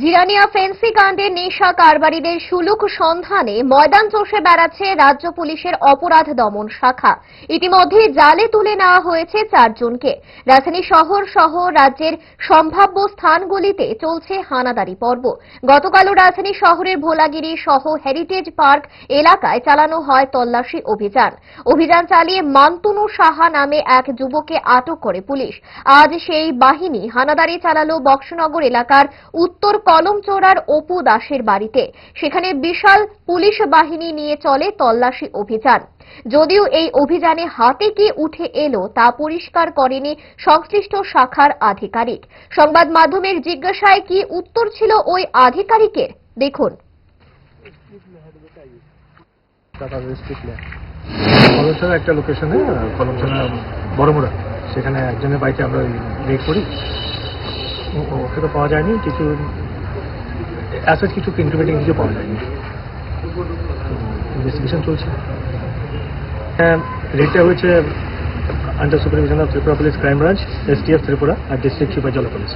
Jirania fancy কাণ্ডে নেশা কারবারিদের সুলুক সন্ধানে ময়দান চষে বেড়াচ্ছে রাজ্য পুলিশের অপরাধ দমন শাখা। ইতিমধ্যে জালে তুলে নেওয়া হয়েছে চারজনকে। রাজধানী শহর সহ রাজ্যের সম্ভাব্য স্থানগুলিতে চলছে হানাদারি পর্ব। গতকালও রাজধানী শহরের ভোলাগিরি সহ হেরিটেজ পার্ক এলাকায় চালানো হয় তল্লাশি অভিযান। অভিযান চালিয়ে মান্তুনু সাহা নামে এক যুবককে আটক করে পুলিশ। আজ সেই বাহিনী হানাদারি চালালো বক্সনগর এলাকার উত্তর কলমচোরার অপু দাসের বাড়িতে। সেখানে বিশাল পুলিশ বাহিনী নিয়ে চলে তল্লাশি অভিযান। যদিও এই অভিযানে হাতে কি উঠে এলো তা পরিষ্কার করেনি সংশ্লিষ্ট শাখার আধিকারিক। সংবাদ মাধ্যমের জিজ্ঞাসায় কি উত্তর ছিল ওই আধিকারিকের? দেখুন। একটা লোকেশনে কলমছড়া সেখানে একজনের বাড়িতে আমরা রেড করি। ওকে তো পাওয়া যায়নি। কিছু অ্যাসেট কিছু ইনক্রিমেটিং কিছু পাওয়া যায়নি ইনভেস্টিগেশন চলছে। হ্যাঁ রেটটা হয়েছে under supervision of Tripura police crime branch STF Tripura R district super জেলা পুলিশ